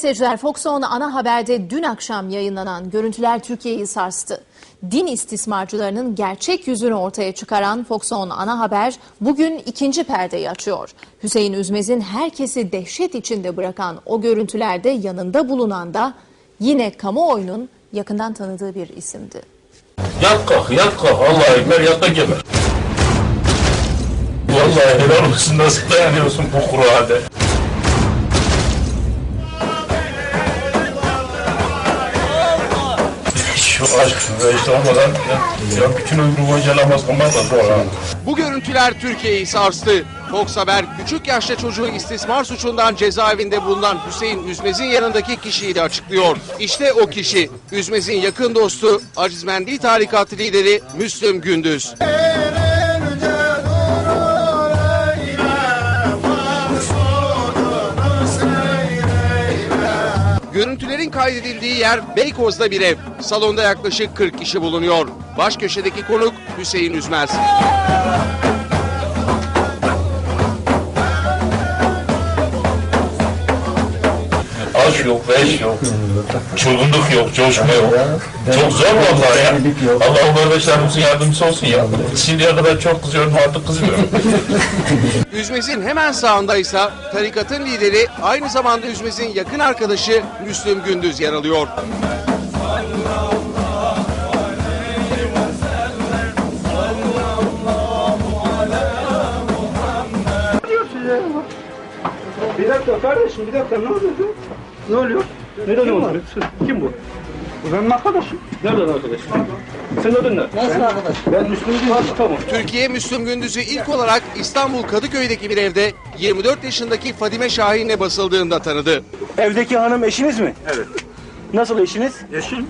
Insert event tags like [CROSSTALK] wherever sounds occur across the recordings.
Seyirciler Fox On ana haberde dün akşam yayınlanan görüntüler Türkiye'yi sarstı. Din istismarcılarının gerçek yüzünü ortaya çıkaran Fox On ana haber bugün ikinci perdeyi açıyor. Hüseyin Üzmez'in herkesi dehşet içinde bırakan o görüntülerde yanında bulunan da yine kamuoyunun yakından tanıdığı bir isimdi. Yat kalk, yat kalk. Allah ekber, yat da geber. Vallahi helal olsun nasıl dayanıyorsun bu Kur'an'da. Şu aşk ve işte olmadan ya, ya bütün ömrü boyunca namaz da zor ha. Bu görüntüler Türkiye'yi sarstı. Fox Haber küçük yaşta çocuğu istismar suçundan cezaevinde bulunan Hüseyin Üzmez'in yanındaki kişiyi de açıklıyor. İşte o kişi Üzmez'in yakın dostu Acizmendi Tarikatı lideri Müslüm Gündüz. Kaydedildiği yer Beykoz'da bir ev. Salonda yaklaşık 40 kişi bulunuyor. Baş köşedeki konuk Hüseyin Üzmez. Aşk yok, beş yok. Çılgınlık yok, coşku yok. Çok zor vallahi ya. Allah o kardeşlerimizin yardımcısı olsun ya. Şimdiye kadar çok kızıyorum, artık kızmıyorum. [LAUGHS] Üzmez'in hemen sağındaysa tarikatın lideri aynı zamanda Üzmez'in yakın arkadaşı Müslüm Gündüz yer alıyor. Bir dakika kardeşim bir dakika ne oluyor? Ne oluyor? Neden oluyor? Kim bu? Bu benim arkadaşım. Nereden arkadaşım? Sen adın ne? Nasıl arkadaş? Ben Müslüm Gündüz. Tamam. Türkiye Müslüm Gündüz'ü ilk olarak İstanbul Kadıköy'deki bir evde 24 yaşındaki Fadime Şahin'le basıldığında tanıdı. Evdeki hanım eşiniz mi? Evet. Nasıl eşiniz? Eşim?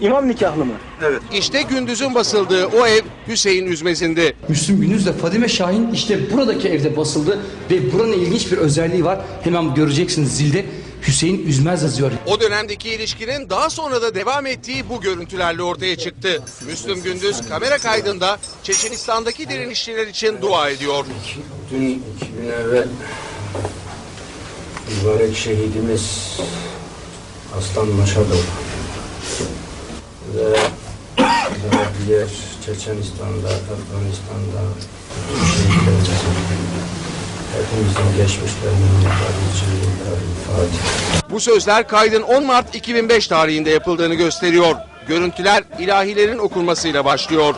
İmam nikahlı mı? Evet. İşte Gündüz'ün basıldığı o ev Hüseyin Üzmez'indi. Müslüm Gündüz de Fadime Şahin işte buradaki evde basıldı ve buranın ilginç bir özelliği var. Hemen göreceksiniz zilde Hüseyin Üzmez yazıyor. O dönemdeki ilişkinin daha sonra da devam ettiği bu görüntülerle ortaya çıktı. Müslüm Gündüz kamera kaydında Çeçenistan'daki direnişçiler için dua ediyor. Dün iki gün evvel mübarek şehidimiz Aslan Maşadov ve daha diğer Çeçenistan'da, Afganistan'da bütün şehitlerimizin hepimizin geçmişlerinin. Bu sözler kaydın 10 Mart 2005 tarihinde yapıldığını gösteriyor. Görüntüler ilahilerin okunmasıyla başlıyor.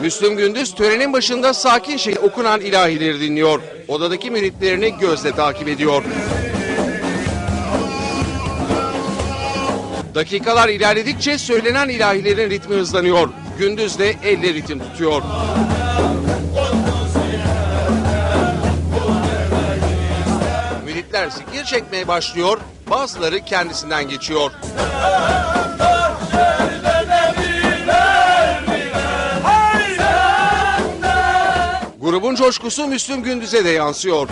Müslüm Gündüz törenin başında sakin şey okunan ilahileri dinliyor. Odadaki müritlerini gözle takip ediyor. Dakikalar ilerledikçe söylenen ilahilerin ritmi hızlanıyor. Gündüz de elle ritim tutuyor. Müritler zikir çekmeye başlıyor, bazıları kendisinden geçiyor. Grubun coşkusu Müslüm Gündüz'e de yansıyor.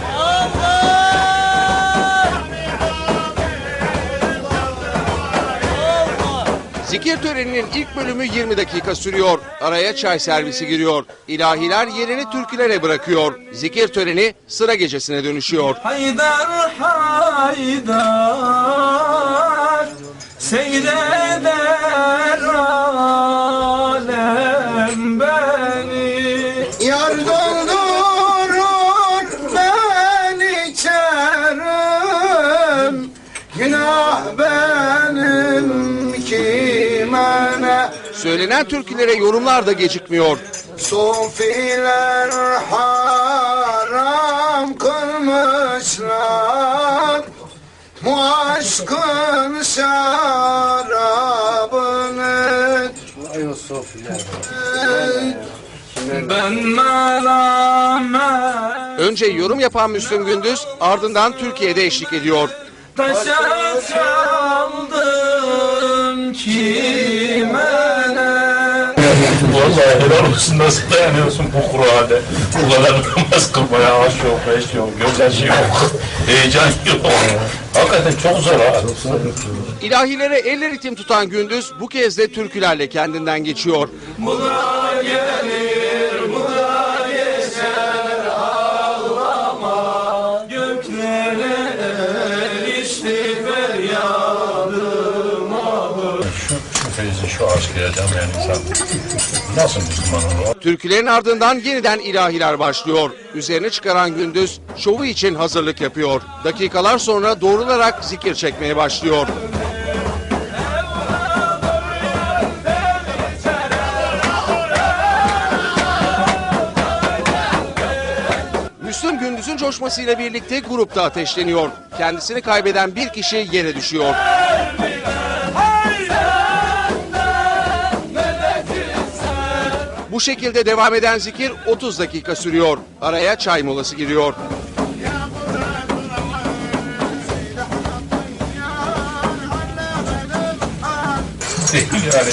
Zikir töreninin ilk bölümü 20 dakika sürüyor. Araya çay servisi giriyor. İlahiler yerini türkülere bırakıyor. Zikir töreni sıra gecesine dönüşüyor. Haydar haydar Seyreder alem beni Yar Söylenen türkülere yorumlar da gecikmiyor. Sofiler haram kılmışlar Bu aşkın şarabını Ben Önce yorum yapan Müslüm Gündüz ardından Türkiye'de eşlik ediyor. Taşa çaldım kime ne Vallahi helal olsun nasıl dayanıyorsun bu Kur'an'da. Bu kadar namaz kılmaya aşk yok, beş yok, gözyaşı yok, [LAUGHS] heyecan yok. Hakikaten çok zor ha. İlahilere elle ritim tutan Gündüz bu kez de türkülerle kendinden geçiyor. Bu da şu aşk yaşamayan insan nasıl Müslüman olur? Türkülerin ardından yeniden ilahiler başlıyor. Üzerine çıkaran Gündüz şovu için hazırlık yapıyor. Dakikalar sonra doğrularak zikir çekmeye başlıyor. Müslüm Gündüz'ün coşmasıyla birlikte grupta ateşleniyor. Kendisini kaybeden bir kişi yere düşüyor. Bu şekilde devam eden zikir 30 dakika sürüyor. Araya çay molası giriyor. yani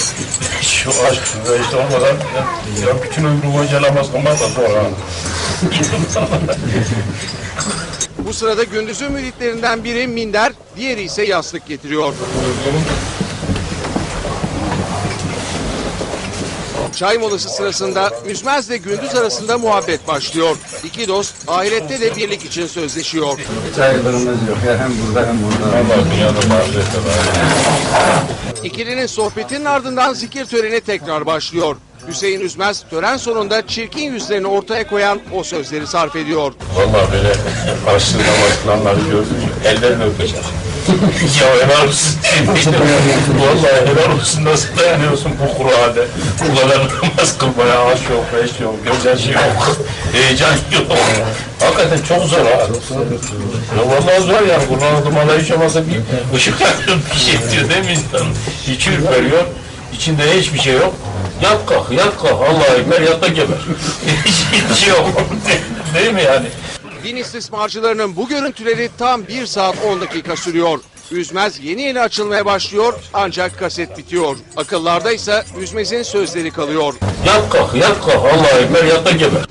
şu aşk işte olmadan ya, ya bütün ömrü boyunca namaz kılmak da zor ha. Bu sırada gündüzün müritlerinden biri minder, diğeri ise yastık getiriyor. Çay molası sırasında Üzmez'le Gündüz arasında muhabbet başlıyor. İki dost ahirette de birlik için sözleşiyor. Saygılarımız yok. Ya hem burada hem burada. Allah dünyada. İkilinin sohbetinin ardından zikir töreni tekrar başlıyor. Hüseyin Üzmez tören sonunda çirkin yüzlerini ortaya koyan o sözleri sarf ediyor. Vallahi böyle karşı namaz kılanları gördüm. Ellerini öpeceğim. Ya helal olsun. [LAUGHS] Vallahi helal olsun. Nasıl dayanıyorsun bu Kur'an'da? Bu kadar namaz kılmaya aş yok, beş yok, gözyaşı yok, heyecan yok. Hakikaten çok zor ha. Ya vallahi zor yani. Kur'an okumada hiç olmazsa bir ışık yakıyor, bir şey diyor değil mi insan? İçi ürperiyor. İçinde hiçbir şey yok. Yat kalk, yat kalk. Allah'a ekber, yat da geber. [LAUGHS] Hiç şey yok. değil mi yani? Din istismarcılarının bu görüntüleri tam 1 saat 10 dakika sürüyor. Üzmez yeni yeni açılmaya başlıyor ancak kaset bitiyor. Akıllarda ise Üzmez'in sözleri kalıyor. Yat kalk, yat kalk. Allah'a ekber, yat da geber.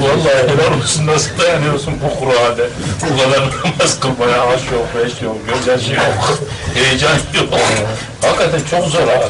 Vallahi helal olsun. Nasıl dayanıyorsun bu Kur'an'da? Bu kadar namaz kılmaya aş yok, beş yok, gözyaşı yok, [LAUGHS] heyecan yok. Hakikaten çok zor ha.